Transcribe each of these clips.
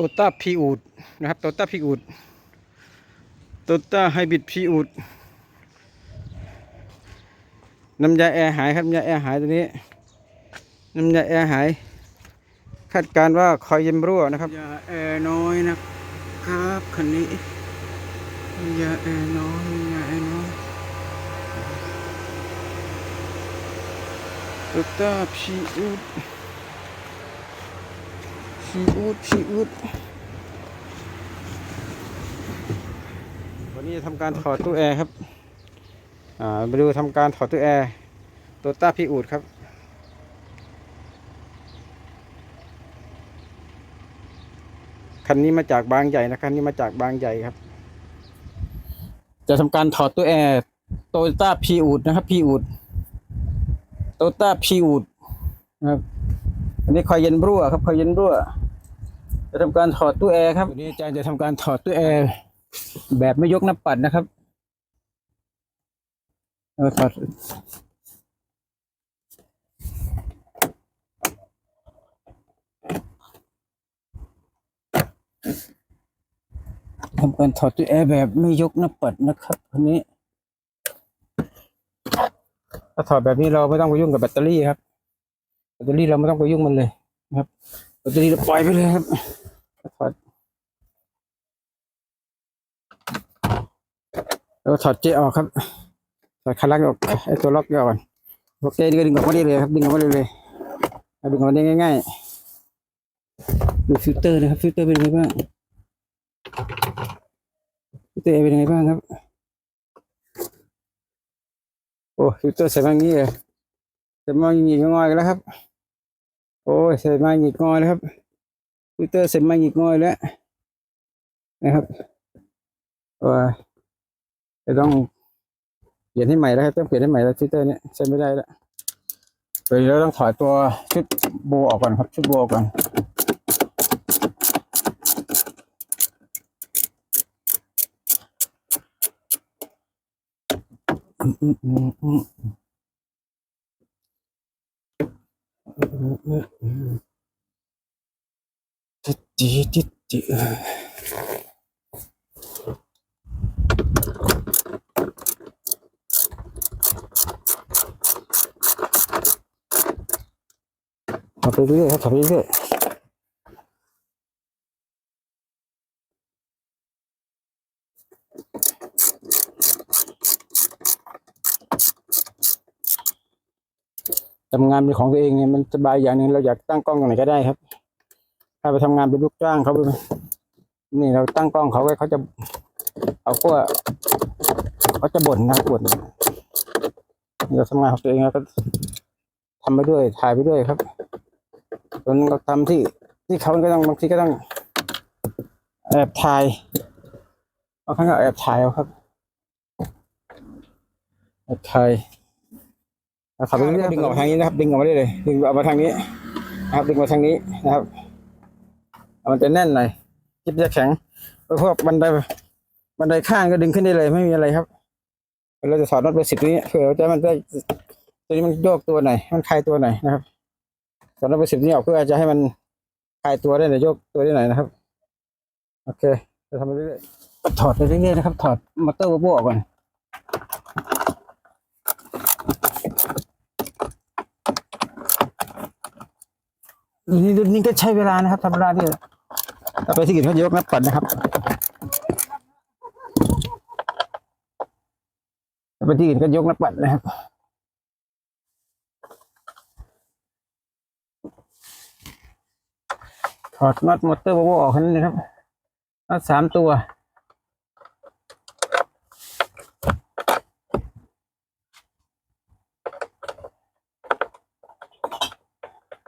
โตต้าพีอูดนะครับโตต้าพีอูดโตต้าไฮบริดพีอูดน้ำยาแอร์หายครับน้ำยาแอร์หายตัวนี้น้ำยาแอร์หาย คาดการว่าคอยเย็นรั่วนะครับยาแอร์น้อยนะครับคันนี้ยาแอร์น้อยยาแอร์น้อยโตต้าพีอูด พีอูดพีอูดวันนี้จะทำการถอดตู้แอร์ครับอ่ามาดูทำการถอดตู้แอร์โตต้าพีอูดครับคันนี้มาจากบางใหญ่นะคันนี้มาจากบางใหญ่ครับ จะทำการถอดตู้แอร์โตต้าพีอูดนะครับพีอูดโตต้าพีอูดนะครับ อันนี้คอยเย็นรั่วครับคอยเย็นรั่ว จะทำการถอดตู้แอร์ครับวันนี้อาจารย์จะทำการถอดตู้แอร์แบบไม่ยกหน้าปัดนะครับเออถอดทำการถอดตู้แอร์แบบไม่ยกหน้าปัดนะครับอันนี้ ถ้าถอดแบบนี้เราไม่ต้องไปยุ่งกับแบตเตอรี่ครับ แบตเตอรี่เราไม่ต้องไปยุ่งมันเลยนะครับแบตเตอรี่เราปล่อยไปเลยครับถอดแล้วถอดเจออกครับถอดคันลักออกไอตัวล็อกออกก่อนโอเคนี่ก็ดึงออกมาได้เลยครับดึงออกมาได้เลยเอาดึงออกมาได้ง่ายๆดูฟิลเตอร์นะครับฟิลเตอร์เป็นยังไงบ้างฟิลเตอร์เป็นยังไงบ้างครับโอ้ฟิลเตอร์ใส่มาอย่างนี้เลยใส่มาอย่างนี้ก็ง่อยแล้วครับ โอ้ยใส่มาหงิกงอยแล้วครับฟิลเตอร์ใส่มาหงิกงอยแล้วนะครับโอ้ยจะต้องเปลี่ยนให้ใหม่แล้วครับต้องเปลี่ยนให้ใหม่แล้วฟิลเตอร์เนี้ยใช้ไม่ได้แล้วเดี๋ยวเราต้องถอดตัวชุดโบออกก่อนครับชุดโบออกก่อนอืมอืมอืม อืมจิตจิจิตจิถอดไปเรื่อยครับถอดไปเรื่อย ทำงานเป็นของตัวเองเนี่ยมันสบายอย่างหนึ่งเราอยากตั้งกล้องตรงไหนก็ได้ครับ ถ้าไปทำงานเป็นลูกจ้างเขานี่เราตั้งกล้องเขาไว้เขาจะเอาพวกเขาจะบ่นนะบ่นเราทำงานของตัวเองเราก็ทำไปด้วยถ่ายไปด้วยครับจนเราทำที่ที่เขาก็ต้องบางทีก็ต้องแอบถ่ายบางครั้งก็แอบถ่ายเอาครับแอบถ่าย ขับไปเรื่อยๆดึงออกทางนี้นะครับ ดึงออกมาได้เลย ดึงออกมาทางนี้นะครับ ดึงมาทางนี้นะครับ มันจะแน่นหน่อยจิบจะแข็งเพราะพวกบันไดบันไดข้างก็ดึงขึ้นได้เลย ไม่มีอะไรครับ เราจะถอดน็อตเบอร์สิบนี้เผื่อจะมันได้ตัวนี้มันโยกตัวไหนอยมันคลายตัวไหนอยนะครับถอดน็อตเบอร์สิบนี้ออกเพื่อจะให้มันคลายตัวได้หน่อยโยกตัวได้หน่อยนะครับ โอเค จะทำไปเรื่อยๆก็ถอดไปเรื่อยๆนะครับ ถอดมอเตอร์โบออกก่อน นี่นี่ก็ใช้เวลานะครับธรรมดาที่เราไปที่กินเขายกนับปัดนะครับไปที่อื่นก็ยกนับปัดนะครับถอดน็อตมอเตอร์โบออกแค่นั้นเลยครับน็อตสามตัว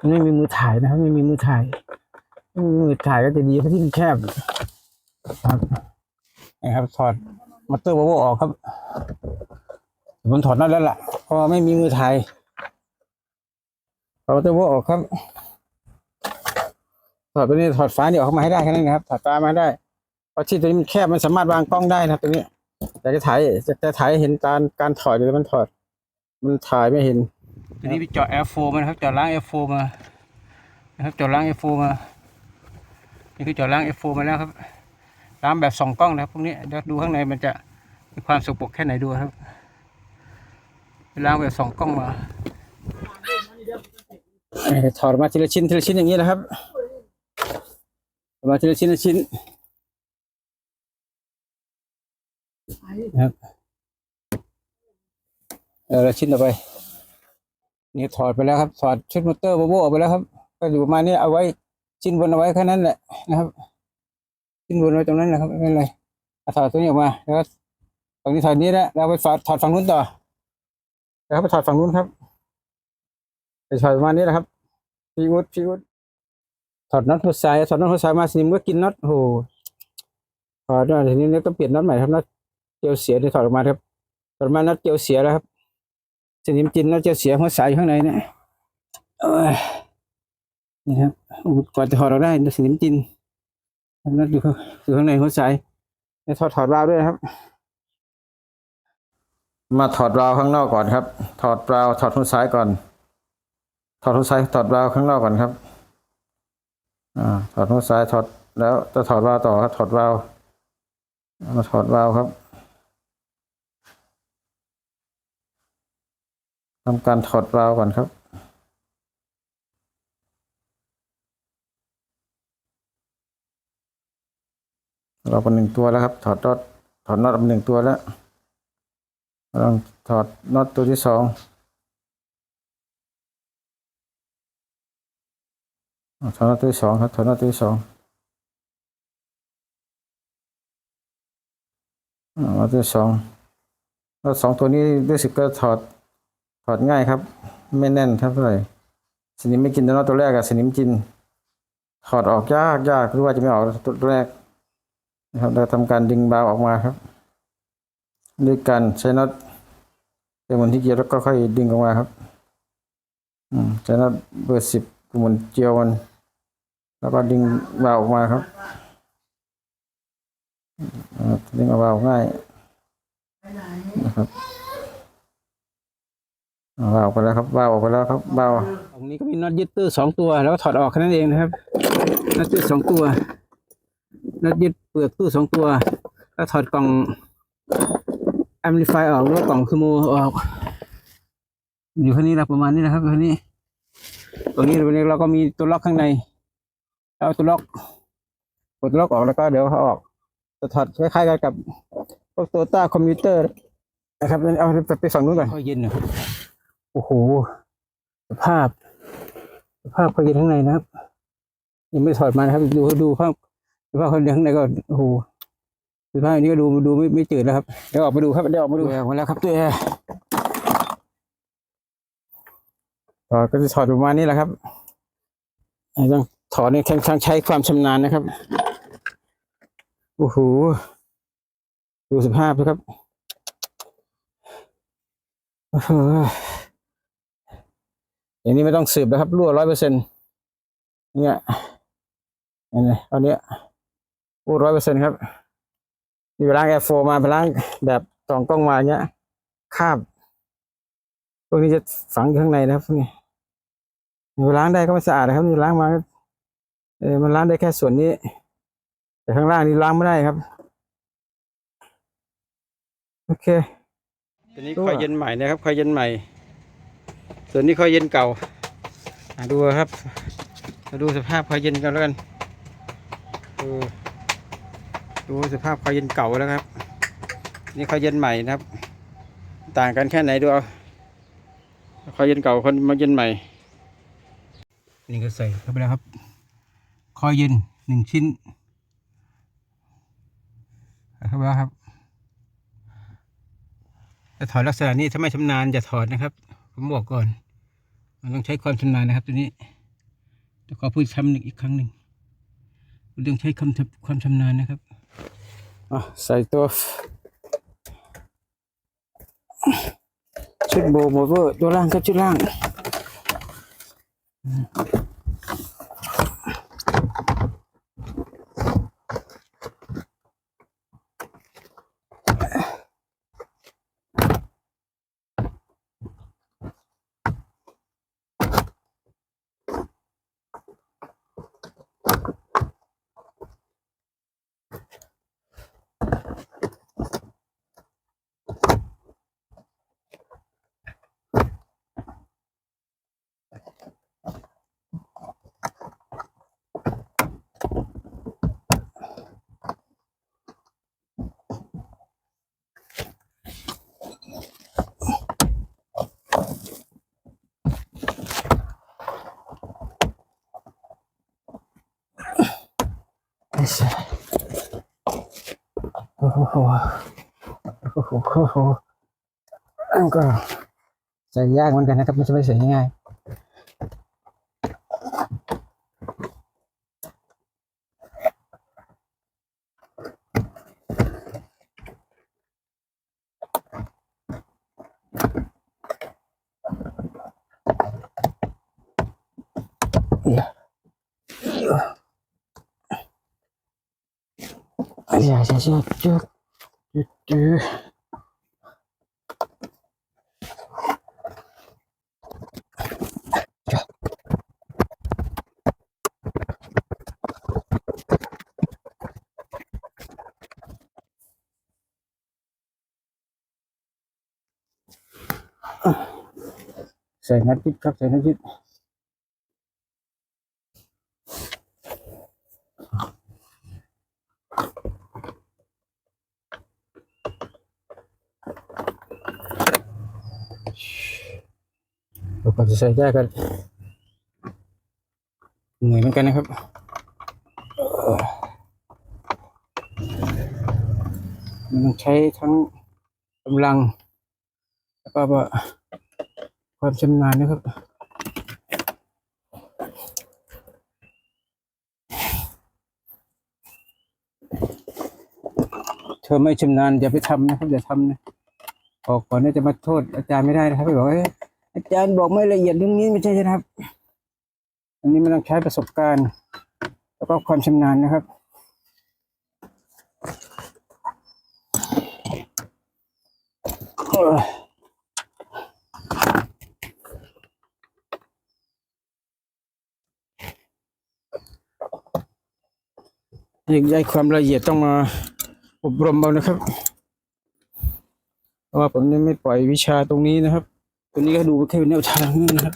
ไม่มีมือถ่ายนะครับไม่มีมือถ่ายไม่มีมือถ่ายก็จะดีเพราะที่มันแคบครับนี่ครับถอดมอเตอร์โวโวออกครับผมถอดน็อตแล้วล่ะเพราะไม่มีมือถ่ายถอดมอเตอร์โวโวออกครับถอดตัวนี้ถอดฟ้านี่ออกมาให้ได้แค่นั้นนะครับถอดฟ้ามาได้เพราะที่ตัวนี้มันแคบมันสามารถวางกล้องได้นะครับตัวนี้แต่จะถ่ายจะจะถ่ายเห็นการการถอดหรือมันถอด มันถ่ายไม่เห็น ตัวนี้ไปเจาะ F4 มานะครับเจาะล้าง F4 มานะครับเจาะล้าง F4 มานี่คือเจาะล้าง F4 มาแล้วครับล้างแบบสองกล้องนะครับพวกนี้เดี๋ยวดูข้างในมันจะมีความสกปรกแค่ไหนดูครับล้างแบบสองกล้องมาถอดมาทีละชิ้นทีละชิ้นอย่างนี้นะครับถอดมาทีละชิ้นละชิ้นนะครับเออละชิ้นต่อไป นี่ถอดไปแล้วครับถอดชุดมอเตอร์โบโบออกไปแล้วครับ ก็อยู่ประมาณนี้เอาไว้ชิ้นบนเอาไว้แค่นั้นแหละนะครับชิ้นบนไว้ตรงนั้นนะครับไม่เป็นไรเอาถอดตัวนี้ออกมาแล้วก็ฝั่งนี้ถอดนี้แล้วเราไปถอดถอดฝั่งนู้นต่อแล้วไปถอดฝั่งนู้นครับไปถอดประมาณนี้แหละครับพี่วุฒิพี่วุฒิถอดน็อตหัวสายถอดน็อตหัวสายมาสนิมก็กินน็อตโอ้โหถอดน็อตทีนี้เนี่ยต้องเปลี่ยนน็อตใหม่ครับน็อตเกลียวเสียที่ถอดออกมาครับถอดมาน็อตเกลียวเสียแล้วครับ สนิมกินน็อตเกลียเสียหัวสายอยู่ข้างในเนี่ยนี่ครับกว่าจะถอดเราได้สนิมจินนั่นอยู่ข้างอยู่ข้างในหัวใจให้ถอดถอดวาวด้วยนะครับ มาถอดวาวข้างนอกก่อนครับ ถอดวาวถอดหัวสายก่อน ถอดหัวสายถอดวาวข้างนอกก่อนครับอ่าถอดหัวสายถอดแล้วจะถอดวาล์วต่อครับถอดวาล์วมาถอดวาล์วครับ ทำการถอดวาวก่อนครับ เราเป็นหนึ่งตัวแล้วครับ ถอดน็อตถอดน็อตเป็นหนึ่งตัวแล้วลองถอดน็อตตัวที่สองถอดน็อตตัวที่สองครับถอดน็อตตัวที่สองน็อตตัวที่สองน็อตสองตัวนี้รู้สึกก็ถอด ถอดง่ายครับ ไม่แน่นครับเท่าไหร่สนิมไม่กินตัวน็อตตัวแรกอะสนิมกิน ถอดออกยากยากรู้ว่าจะไม่ออกตัวแรกนะครับเราทำการดึงบาวออกมาครับด้วยการใช้น็อตเป็นหมุนที่เกียร์แล้วก็ค่อยดึงออกมาครับอืมใช้น็อตเบอร์สิบหมุนเจียวมัน แล้วก็ดึงบาวออกมาครับดึงเอาบาวง่ายนะครับ เอาบาวออกไปแล้วครับบาวออกไปแล้วครับบาวตรงนี้ก็มีน็อตยึดตื้อสองตัว แล้วก็ถอดออกแค่นั้นเองนะครับน็อตยึดสองตัวน็อตยึดเปลือกตู้สองตัว แล้วถอดกล่อง amplify ออกหรือว่ากล่องคือโมออก อยู่แค่นี้ละประมาณนี้นะครับแค่นี้ ตรงนี้ตรงนี้เราก็มีตัวล็อกข้างในแล้วเอาตัวล็อกกดตัวล็อกออกแล้วก็เดี๋ยวเขาออกจะถอดคล้ายๆกันกับพวกตัวต้าคอมพิวเตอร์นะครับเอาไปไปฝั่งนู้นก่อนค่อยเย็นหน่อย โอ้โหสภาพสภาพค่อยเย็นข้างในนะครับ ยังไม่ถอดมานะครับ ดูดูภาพสภาพคนเดียวข้างในก็โอ้โหสภาพอันนี้ก็ดูดูไม่ไม่จืดแล้วครับเดี๋ยวออกมาดูครับเดี๋ยวออกมาดูออกมาแล้วครับตัวแอร์ถอดก็จะถอดประมาณนี้แหละครับต้องถอดเนี่ยค่อนข้งใช้ความชำนาญนะครับโอ้โหดูสภาพนะครับโอย่างนี้ไม่ต้องสืบนะครับรั่วร้อยเปอร์เซ็นต์เนี่ยอันนี้ตอนนี้พูดร้อยเปอร์เซ็นต์ครับมีไปล้างแอร์โฟมาไปล้างแบบสองกล้องมาเนี้ยคาบพวกนี้จะฝังอยู่ข้างในนะครับพวกนี้ไปล้างได้ก็ไม่สะอาดนะครับนี่ล้างมาเออมันล้างได้แค่ส่วนนี้ แต่ข้างล่างนี่ล้างไม่ได้ครับโอเคตัวนี้คอยเย็นใหม่นะครับคอยเย็นใหม่ ส่วนนี้คอยเย็นเก่าดูครับมาดูสภาพควายเย็นกันแล้วกันดูดูสภาพควายเย็นเก่าแล้วครับ นี่ควายเย็นใหม่นะครับ ต่างกันแค่ไหนดูเอาควายเย็นเก่าคนมาเย็นใหม่ นี่ก็ใส่เข้าไปแล้วครับควายเย็นหนึ่งชิ้นดูแล้วครับจะถอดลักษณะนี้ถ้าไม่ชำนาญจะถอดนะครับ ผมบอกก่อน มันต้องใช้ความชำนาญนะครับ ตัวนี้แต่ขอพูดคำหนึ่งอีกครั้งหนึ่งมันต้องใช้คำทำความชำนาญนะครับอะใส่ตัวชุดโบว์โมเวอร์ตัวล่างครับชุดล่าง โอ้โหโอ้โหโอ้โหอันก็ใส่ยากเหมือนกันนะครับไม่ใช่ไม่ใส่ง่ายๆอย่า Tü tü. Saya nanti, saya nanti. ใส่นัดพิษครับใส่นัดพิษเราก็จะใส่แยกกันเหนื่อยเหมือนกันนะครับมันต้องใช้ทั้งกำลัง แล้วก็วความชำนาญนะครับเธอไม่ชำนาญอย่าไปทำนะครับอย่าทำนะบอกก่อนนะจะมาโทษอาจารย์ไม่ได้นะครับไปบอกเอ้ อาจารย์บอกไม่ละเอียดเรื่องนี้ไม่ใช่นะครับ อันนี้มันต้องใช้ประสบการณ์ แล้วก็ความชำนาญนะครับเอ่ออยากได้ความละเอียดต้องมาอบรมเอานะครับ เพราะว่าผมยังไม่ปล่อยวิชาตรงนี้นะครับ ตัวนี้ก็ดูแค่แนวทางนะครับ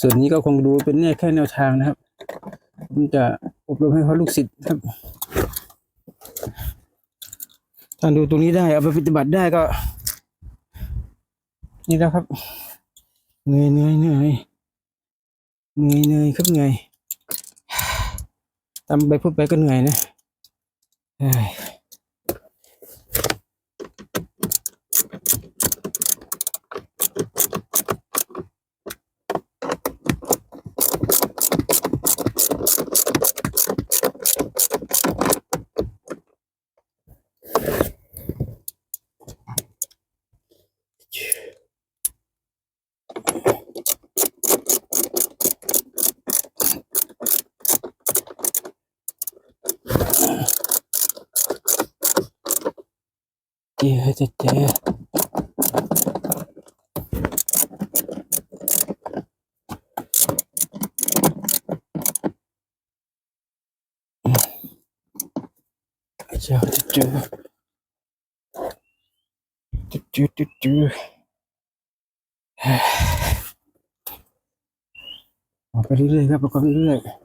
ส่วนนี้ก็คงดูเป็นเนี่ยแค่แนวทางนะครับผมจะอบรมให้เขาลูกศิษย์ครับถ้าดูตรงนี้ได้เอาไปปฏิบัติได้ก็ นี่แล้วครับเหนื่อยเหนื่อยเหนื่อยเหนื่อยเหนื่อยครับเหนื่อยทำไปพูดไปก็เหนื่อยนะ 헤드때 자, 쭈쭈 쭈쭈쭈쭈 아, 빨리 해, 빨리 해.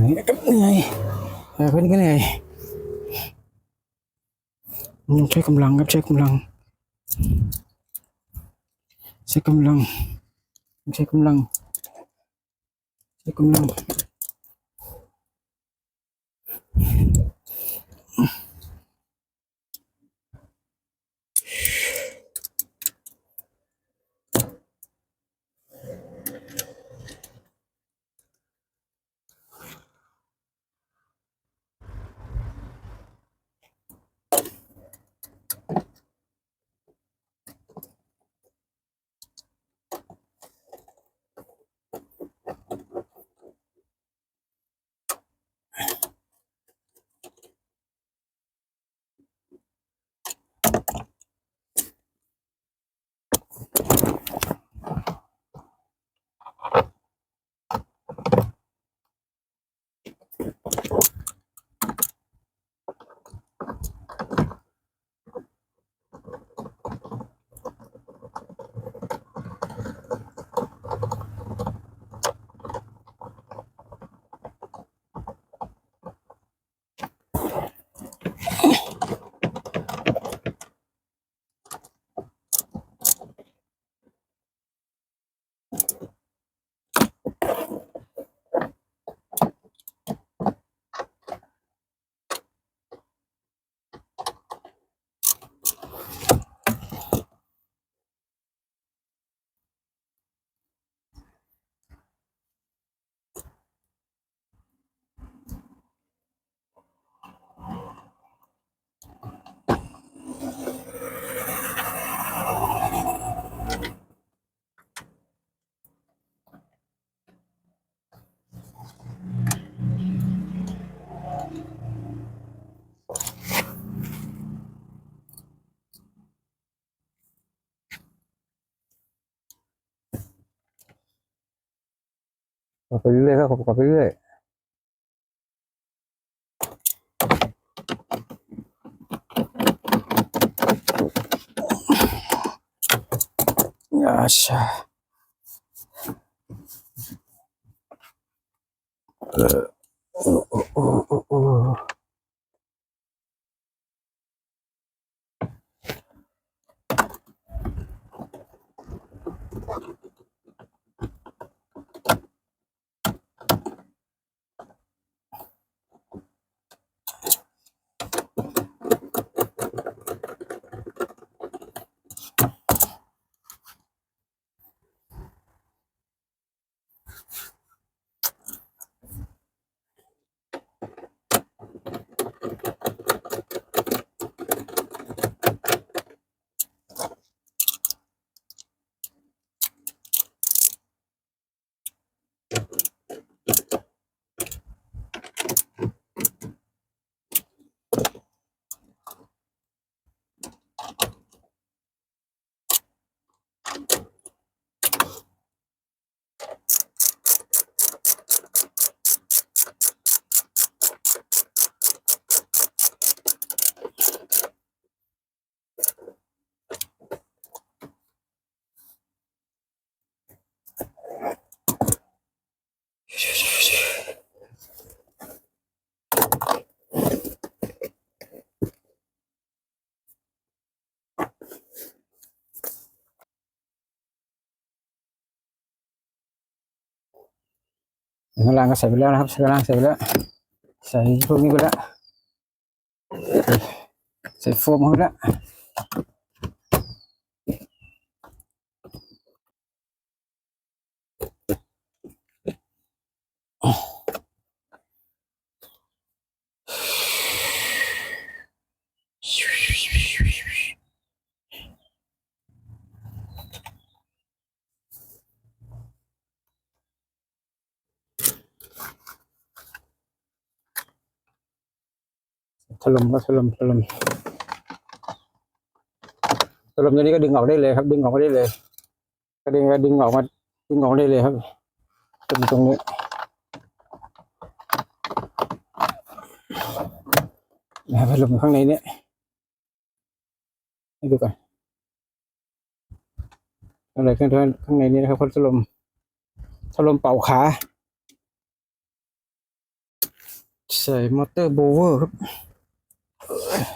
เหนื่อยครับเหนื่อยแต่เพื่อนก็เหนื่อย กดไปเรื่อยๆครับกดไปเรื่อยๆอาชาเข้างล่างก็ใส่ไปแล้วนะครับใส่ข้างล่างใส่ไปแล้ว ใส่พวกนี้ไปแล้วใส่โฟมเข้าไปแล้ว ถล่มก็ถล่มถล่มถล่มตัวนี้ก็ดึงออกได้เลยครับ ดึงออกมาได้เลยก็ดึงก็ดึงออกมาดึงออกได้เลยครับตรงตรงนี้นะครับพัดลมข้างในเนี้ยให้ดูก่อนอะไรข้างข้างในนี้นะครับพัดลมพัดลมเป่าขาใส่มอเตอร์โบเวอร์ครับ Mm-hmm.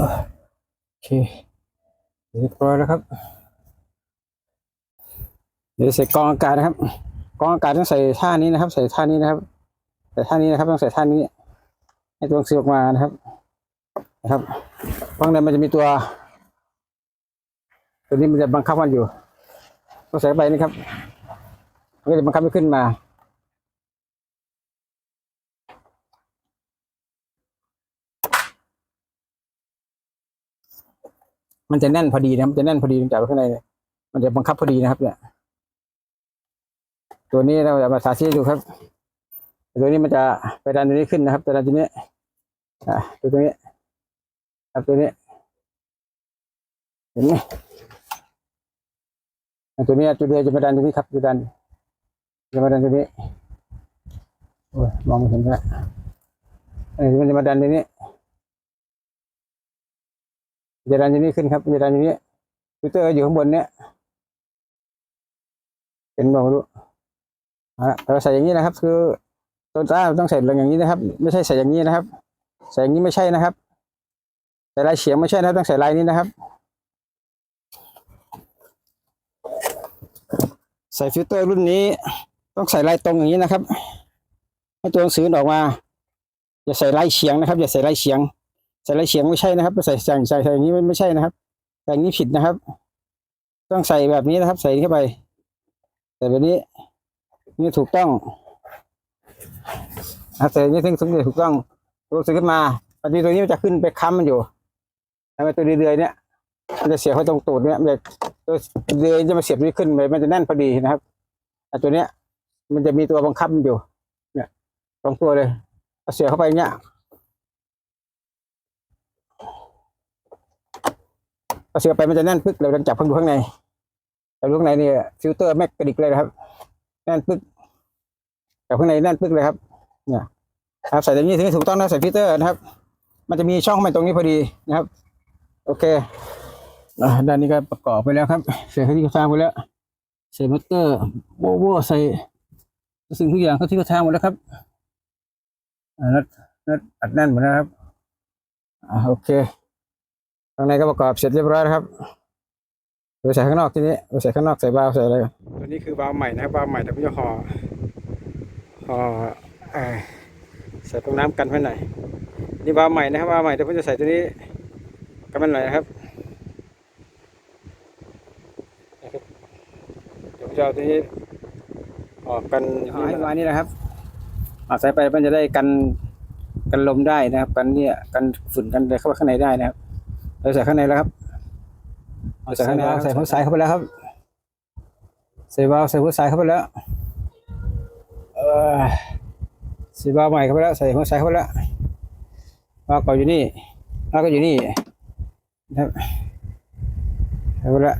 โอเคเรียบร้อยแล้วครับ เดี๋ยวใส่กองอากาศนะครับ กองอากาศต้องใส่ท่านี้นะครับ ใส่ท่านี้นะครับ ใส่ท่านี้นะครับ ต้องใส่ท่านี้ ให้ตัวหนังสือออกมานะครับ นะครับข้างในมันจะมีตัว ตัวนี้มันจะบังคับมันอยู่ต้องใส่ไปนี่ครับมันก็จะบังคับให้ขึ้นมา มันจะแน่นพอดีนะครับมันจะแน่นพอดีจากข้างในเนี่ยมันจะบังคับพอดีนะครับ เนี่ย ตัวนี้เราจะมาสาธิตดูครับ ตัวนี้มันจะไปดันตัวนี้ขึ้นนะครับไปดันตัวนี้อ่าตัวตัวนี้ครับตัวนี้เห็นไหมตัวนี้ตัวเดียวจะมาดันตัวนี้ครับจะดันจะมาดันตัวนี้โอ้ยมองไม่เห็นแล้วเออมันจะมาดันตัวนี้ จะดันตัวนี้ขึ้นครับจะดันตัวนี้ฟิลเตอร์อยู่ข้างบนเนี้ยเห็นบอกไม่รู้อะเราใส่อย่างนี้นะครับ คือตัวต้าต้องใส่อย่างนี้นะครับ ไม่ใช่ใส่อย่างนี้นะครับ ใส่อย่างนี้ไม่ใช่นะครับ ใส่ลายเฉียงไม่ใช่นะครับ ต้องใส่ลายนี้นะครับ ใส่ฟิลเตอร์รุ่นนี้ ต้องใส่ลายตรงอย่างนี้นะครับให้ตัวหนังสือออกมาอย่าใส่ลายเฉียงนะครับ อย่าใส่ลายเฉียง ส่ลายเฉียงไม่ใช่นะครับใส่ใส่ใส่ใส่อย่างนี้ไม่ไม่ใช่นะครับใส่อย่างนี้ผิดนะครับ ต้องใส่แบบนี้นะครับ ใส่เข้าไปใส่แบบนี้ นี่ถูกต้องนะใส่อย่างนี้ถึงถึงจถูกต้องตัวหนังสือขึ้นมาปฏิตัวนี้มันจะขึ้นไปค้ำมันอยู่ทำไมตัวเดือยๆเนี่ยมันจะเสียบเข้าตรงตูดเนี่ยมันจะตัวเดือยจะมาเสียบนี้ขึ้นไปมันจะแน่นพอดีนะครับแต่ตัวเนี้ย มันจะมีตัวบังคับมันอยู่ เนี่ยสองตัวเลยเสียบเข้าไปเนี่ย เอเสียบไปมันจะแน่นปึ๊กเลยเราจับข้างดูข้างในแต่ดูข้างในเนี่ยฟิลเตอร์แม็กกระดิกเลยนะครับ แน่นปึ๊กจับข้างในแน่นปึ๊กเลยครับ เนี่ยครับใส่ตรงนี้ถึงถูกต้องนะใส่ฟิลเตอร์นะครับ มันจะมีช่องมันตรงนี้พอดีนะครับ โอเคด้านนี้ก็ประกอบไปแล้วครับ เสร็จที่กระทางไปแล้วใส่มอเตอร์โบโบใส่สิ่งทุกอย่างเข้าที่กระทางหมดแล้วครับนัดนัดอัดแน่นหมดแล้วครับอ่าโอเค ข้างในก็ประกอบเสร็จเรียบร้อยแล้วครับเดี๋ยวใส่ข้างนอกทีนี้เดี๋ยวใส่ข้างนอกใส่บาวใส่อะไรตัวนี้คือบาวใหม่นะครับบาวใหม่แต่พี่จะห่อห่อเอ่อใส่ตรงน้ำกันไว้หน่อยนี่บาวใหม่นะครับบาวใหม่แต่พี่จะใส่ตัวนี้กันไว้หน่อยนะครับเดี๋ยวจะเอาตัวนี้ออกกันให้ประมาณนี้นะครับเอาใส่ไปมันจะได้กันกันลมได้นะครับ กันเนี่ยกันฝุ่นกันอะไรเข้าไปข้างในได้นะครับ เราใส่ข้างในแล้วครับเราใส่ข้างในแล้วใส่หัวสายเข้าไปแล้วครับ ใส่วาล์วใส่หัวสายเข้าไปแล้วเออใส่วาล์วใหม่เข้าไปแล้ว ใส่หัวสายเข้าไปแล้ววาล์วเก่าอยู่นี่วาล์วก็อยู่นี่นะครับเข้าไปแล้ว